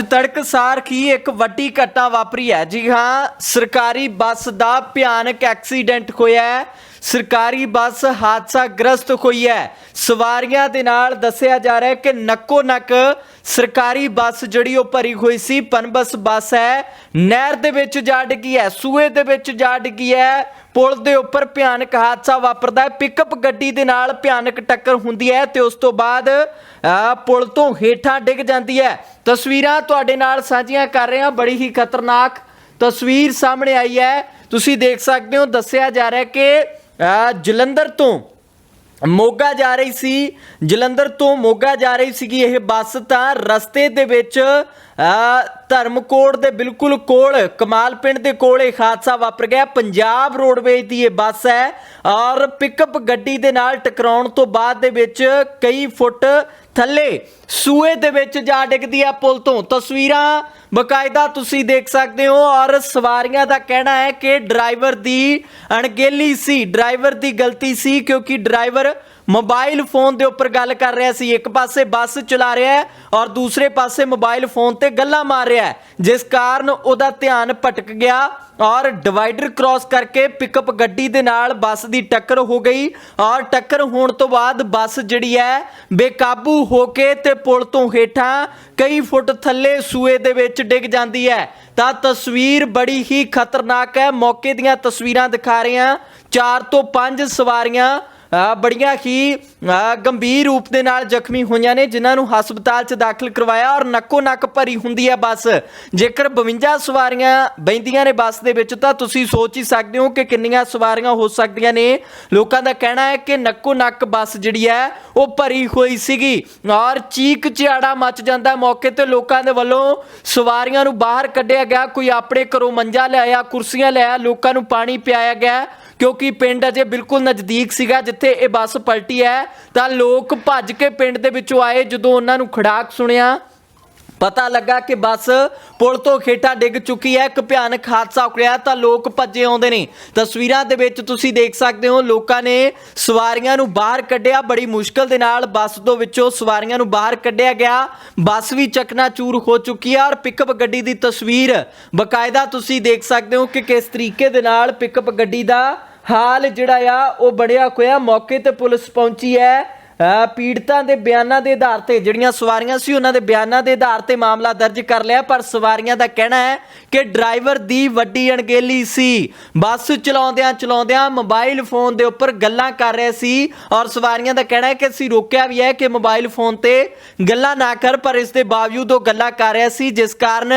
ਤੜਕਸਾਰ ਕੀ ਇੱਕ ਵੱਡੀ ਘਟਨਾ ਵਾਪਰੀ ਹੈ? ਜੀ ਹਾਂ, ਸਰਕਾਰੀ ਬੱਸ ਦਾ ਭਿਆਨਕ ਐਕਸੀਡੈਂਟ ਹੋਇਆ ਹੈ। ਸਰਕਾਰੀ ਬੱਸ ਹਾਦਸਾ ਗ੍ਰਸਤ ਹੋਈ ਹੈ। ਸਵਾਰੀਆਂ ਦੇ ਨਾਲ ਦੱਸਿਆ ਜਾ ਰਿਹਾ ਹੈ ਕਿ ਨੱਕੋ ਨੱਕ ਸਰਕਾਰੀ ਬੱਸ ਜਿਹੜੀ ਉਹ ਭਰੀ ਹੋਈ ਸੀ, ਪਨਬਸ ਬੱਸ ਹੈ, ਨਹਿਰ ਦੇ ਵਿੱਚ ਜਾ ਡਿੱਗੀ ਹੈ, ਸੂਏ ਦੇ ਵਿੱਚ ਜਾ ਡਿੱਗੀ ਹੈ। ਪੁਲ ਦੇ ਉੱਪਰ ਭਿਆਨਕ ਹਾਦਸਾ ਵਾਪਰਦਾ ਹੈ। ਪਿਕਅਪ ਗੱਡੀ ਦੇ ਨਾਲ ਭਿਆਨਕ ਟੱਕਰ ਹੁੰਦੀ ਹੈ ਤੇ ਉਸ ਤੋਂ ਬਾਅਦ ਪੁਲ ਤੋਂ ਹੇਠਾਂ ਡਿੱਗ ਜਾਂਦੀ ਹੈ। ਤਸਵੀਰਾਂ ਤੁਹਾਡੇ ਨਾਲ ਸਾਂਝੀਆਂ ਕਰ ਰਹੇ ਹਾਂ। ਬੜੀ ਹੀ ਖਤਰਨਾਕ ਤਸਵੀਰ ਸਾਹਮਣੇ ਆਈ ਹੈ। ਤੁਸੀਂ ਦੇਖ ਸਕਦੇ ਹੋ, ਦੱਸਿਆ ਜਾ ਰਿਹਾ ਹੈ ਕਿ ਜਲੰਧਰ ਤੋਂ ਮੋਗਾ ਜਾ ਰਹੀ ਸੀ। ਜਲੰਧਰ ਤੋਂ ਮੋਗਾ ਜਾ ਰਹੀ ਸੀਗੀ ਇਹ ਬੱਸ ਤਾਂ ਰਸਤੇ ਦੇ ਵਿੱਚ ਧਰਮਕੋਟ ਦੇ ਬਿਲਕੁਲ ਕੋਲ, ਕਮਾਲ ਪਿੰਡ ਦੇ ਕੋਲ ਇਹ ਹਾਦਸਾ ਵਾਪਰ ਗਿਆ। ਪੰਜਾਬ ਰੋਡਵੇਜ਼ ਦੀ ਇਹ ਬੱਸ ਹੈ ਔਰ ਪਿਕਅਪ ਗੱਡੀ ਦੇ ਨਾਲ ਟਕਰਾਉਣ ਤੋਂ ਬਾਅਦ ਦੇ ਵਿੱਚ ਕਈ ਫੁੱਟ ਥੱਲੇ ਸੂਏ ਦੇ ਵਿੱਚ ਜਾ ਡਿੱਗਦੀ ਆ ਪੁਲ ਤੋਂ। ਤਸਵੀਰਾਂ ਬਕਾਇਦਾ ਤੁਸੀਂ ਦੇਖ ਸਕਦੇ ਹੋ ਔਰ ਸਵਾਰੀਆਂ ਦਾ ਕਹਿਣਾ ਹੈ ਕਿ ਡਰਾਈਵਰ ਦੀ ਅਣਗਹਿਲੀ ਸੀ। ਡਰਾਈਵਰ ਦੀ ਗਲਤੀ ਸੀ ਕਿਉਂਕਿ ਡਰਾਈਵਰ ਮੋਬਾਈਲ ਫੋਨ ਦੇ ਉੱਪਰ ਗੱਲ ਕਰ ਰਿਹਾ ਸੀ। ਇੱਕ ਪਾਸੇ ਬੱਸ ਚਲਾ ਰਿਹਾ ਹੈ ਔਰ ਦੂਸਰੇ ਪਾਸੇ ਮੋਬਾਈਲ ਫੋਨ ਤੇ ਗੱਲਾਂ ਮਾਰ ਰਿਹਾ ਹੈ, ਜਿਸ ਕਾਰਨ ਉਹਦਾ ਧਿਆਨ ਭਟਕ ਗਿਆ ਔਰ ਡਿਵਾਈਡਰ ਕ੍ਰਾਸ ਕਰਕੇ ਪਿਕਅਪ ਗੱਡੀ ਦੇ ਨਾਲ ਬੱਸ ਦੀ ਟੱਕਰ ਹੋ ਗਈ ਔਰ ਟੱਕਰ ਹੋਣ ਤੋਂ ਬਾਅਦ ਬੱਸ ਜਿਹੜੀ ਹੈ ਬੇਕਾਬੂ ਹੋ ਕੇ ਤੇ ਪੁਲ ਤੋਂ ਹੇਠਾਂ ਕਈ ਫੁੱਟ ਥੱਲੇ ਸੂਏ ਦੇ ਵਿੱਚ ਡਿੱਗ ਜਾਂਦੀ ਹੈ। ਤਾਂ ਤਸਵੀਰ ਬੜੀ ਹੀ ਖਤਰਨਾਕ ਹੈ। ਮੌਕੇ ਦੀਆਂ ਤਸਵੀਰਾਂ ਦਿਖਾ ਰਹੇ ਹਾਂ। 4 ਤੋਂ 5 ਸਵਾਰੀਆਂ ਬੜੀਆਂ ਹੀ ਗੰਭੀਰ ਰੂਪ ਦੇ ਨਾਲ ਜ਼ਖਮੀ ਹੋਈਆਂ ਨੇ, ਜਿਨ੍ਹਾਂ ਨੂੰ ਹਸਪਤਾਲ 'ਚ ਦਾਖਲ ਕਰਵਾਇਆ ਔਰ ਨੱਕੋ ਨੱਕ ਭਰੀ ਹੁੰਦੀ ਹੈ ਬੱਸ। ਜੇਕਰ 52 ਸਵਾਰੀਆਂ ਬੈਂਦੀਆਂ ਨੇ ਬੱਸ ਦੇ ਵਿੱਚ, ਤਾਂ ਤੁਸੀਂ ਸੋਚ ਹੀ ਸਕਦੇ ਹੋ ਕਿ ਕਿੰਨੀਆਂ ਸਵਾਰੀਆਂ ਹੋ ਸਕਦੀਆਂ ਨੇ। ਲੋਕਾਂ ਦਾ ਕਹਿਣਾ ਹੈ ਕਿ ਨੱਕੋ ਨੱਕ ਬੱਸ ਜਿਹੜੀ ਹੈ, ਉਹ ਭਰੀ ਹੋਈ ਸੀਗੀ ਔਰ ਚੀਕ ਚਿਹਾੜਾ ਮਚ ਜਾਂਦਾ ਮੌਕੇ ਤੇ ਲੋਕਾਂ ਦੇ ਵੱਲੋਂ। ਸਵਾਰੀਆਂ ਨੂੰ ਬਾਹਰ ਕੱਢਿਆ ਗਿਆ, ਕੋਈ ਆਪਣੇ ਘਰੋਂ ਮੰਜਾ ਲਿਆਇਆ, ਕੁਰਸੀਆਂ ਲਿਆਇਆ, ਲੋਕਾਂ ਨੂੰ ਪਾਣੀ ਪਿਆਇਆ ਗਿਆ। ਕਿਉਂਕਿ ਪਿੰਡ ਅਜੇ ਬਿਲਕੁਲ ਨਜ਼ਦੀਕ ਸੀਗਾ, ਜਿੱਥੇ ਇਹ ਬੱਸ ਪਲਟੀ ਹੈ, ਤਾਂ ਲੋਕ ਭੱਜ ਕੇ ਪਿੰਡ ਦੇ ਵਿੱਚੋਂ ਆਏ, ਜਦੋਂ ਉਹਨਾਂ ਨੂੰ ਖੜਾਕ ਸੁਣਿਆ। ਪਤਾ ਲੱਗਾ ਕਿ ਬੱਸ ਪੁਲ ਤੋਂ ਖੇਟਾ ਡਿੱਗ ਚੁੱਕੀ ਹੈ, ਇੱਕ ਭਿਆਨਕ ਹਾਦਸਾ ਹੋਇਆ, ਤਾਂ ਲੋਕ ਭੱਜੇ ਆਉਂਦੇ ਨੇ। ਤਸਵੀਰਾਂ ਦੇ ਵਿੱਚ ਤੁਸੀਂ ਦੇਖ ਸਕਦੇ ਹੋ, ਲੋਕਾਂ ਨੇ ਸਵਾਰੀਆਂ ਨੂੰ ਬਾਹਰ ਕੱਢਿਆ। ਬੜੀ ਮੁਸ਼ਕਲ ਦੇ ਨਾਲ ਬੱਸ ਤੋਂ ਵਿੱਚੋਂ ਸਵਾਰੀਆਂ ਨੂੰ ਬਾਹਰ ਕੱਢਿਆ ਗਿਆ। ਬੱਸ ਵੀ ਚਕਨਾਚੂਰ ਹੋ ਚੁੱਕੀ ਹੈ ਔਰ ਪਿਕਅਪ ਗੱਡੀ ਦੀ ਤਸਵੀਰ ਬਕਾਇਦਾ ਤੁਸੀਂ ਦੇਖ ਸਕਦੇ ਹੋ ਕਿ ਕਿਸ ਤਰੀਕੇ ਦੇ ਨਾਲ ਪਿਕਅਪ ਗੱਡੀ ਦਾ ਹਾਲ ਜਿਹੜਾ ਆ ਉਹ ਬੜਿਆ ਹੋਇਆ ਮੌਕੇ ਤੇ ਪੁਲਿਸ ਪਹੁੰਚੀ ਹੈ। ਪੀੜਤਾਂ ਦੇ ਬਿਆਨਾਂ ਦੇ ਆਧਾਰ ਤੇ ਜਿਹੜੀਆਂ ਸਵਾਰੀਆਂ ਸੀ ਉਹਨਾਂ ਦੇ ਬਿਆਨਾਂ ਦੇ ਆਧਾਰ ਤੇ ਮਾਮਲਾ ਦਰਜ ਕਰ ਲਿਆ। ਪਰ ਸਵਾਰੀਆਂ ਦਾ ਕਹਿਣਾ ਹੈ ਕਿ ਡਰਾਈਵਰ ਦੀ ਵੱਡੀ ਅਣਗਹਿਲੀ ਸੀ। ਬੱਸ ਚਲਾਉਂਦਿਆਂ ਚਲਾਉਂਦਿਆਂ ਮੋਬਾਈਲ ਫੋਨ ਦੇ ਉੱਪਰ ਗੱਲਾਂ ਕਰ ਰਹੇ ਸੀ ਔਰ ਸਵਾਰੀਆਂ ਦਾ ਕਹਿਣਾ ਹੈ ਕਿ ਅਸੀਂ ਰੋਕਿਆ ਵੀ ਹੈ ਕਿ ਮੋਬਾਈਲ ਫੋਨ ਤੇ ਗੱਲਾਂ ਨਾ ਕਰ ਪਰ ਇਸ ਦੇ ਬਾਵਜੂਦ ਉਹ ਗੱਲਾਂ ਕਰ ਰਿਹਾ ਸੀ ਜਿਸ ਕਾਰਨ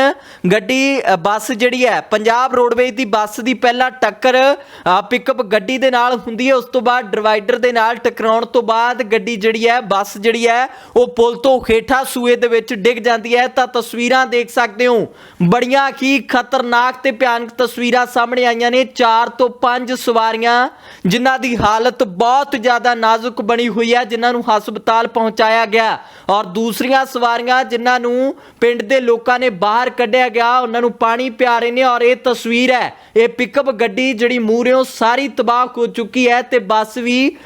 ਗੱਡੀ ਬੱਸ ਜਿਹੜੀ ਹੈ ਪੰਜਾਬ ਰੋਡਵੇਜ਼ ਦੀ ਬੱਸ ਦੀ ਪਹਿਲਾਂ ਟੱਕਰ ਅ, ਪਿਕਅਪ ਗੱਡੀ ਦੇ ਨਾਲ ਹੁੰਦੀ ਹੈ। ਉਸ ਤੋਂ ਬਾਅਦ ਡਿਵਾਈਡਰ ਦੇ ਨਾਲ ਟਕਰਾਉਣ ਤੋਂ ਬਾਅਦ ਗੱਡੀ ਜਿਹੜੀ ਹੈ, ਬੱਸ ਜਿਹੜੀ ਹੈ, ਉਹ ਪੁਲ ਤੋਂ ਹੇਠਾਂ ਸੂਏ ਦੇ ਵਿੱਚ ਡਿੱਗ ਜਾਂਦੀ ਹੈ। ਤਾਂ ਤਸਵੀਰਾਂ ਦੇਖ ਸਕਦੇ ਹੋ। ਬੜੀਆਂ ਹੀ ਖਤਰਨਾਕ ਤੇ ਭਿਆਨਕ ਤਸਵੀਰਾਂ ਸਾਹਮਣੇ ਆਈਆਂ ਨੇ। 4 ਤੋਂ 5 ਸਵਾਰੀਆਂ, ਜਿਨ੍ਹਾਂ ਦੀ ਹਾਲਤ ਬਹੁਤ ਜ਼ਿਆਦਾ ਨਾਜ਼ੁਕ ਬਣੀ ਹੋਈ ਹੈ, ਜਿਨ੍ਹਾਂ ਨੂੰ ਹਸਪਤਾਲ ਪਹੁੰਚਾਇਆ ਗਿਆ। ਔਰ ਦੂਸਰੀਆਂ ਸਵਾਰੀਆਂ, ਜਿਨ੍ਹਾਂ ਨੂੰ ਪਿੰਡ ਦੇ ਲੋਕਾਂ ਨੇ ਬਾਹਰ ਕੱਢਿਆ ਗਿਆ, ਉਹਨਾਂ ਨੂੰ ਪਾਣੀ ਪਿਆ ਰਹੇ ਨੇ। ਔਰ ਇਹ ਤਸਵੀਰ ਹੈ, ਇਹ ਪਿਕਅਪ ਗੱਡੀ ਜਿਹੜੀ ਮੂਹਰਿਓਂ ਸਾਰੀ ਤਬਾਹ ਹੋ ਚੁੱਕੀ ਹੈ ਤੇ ਬੱਸ ਵੀ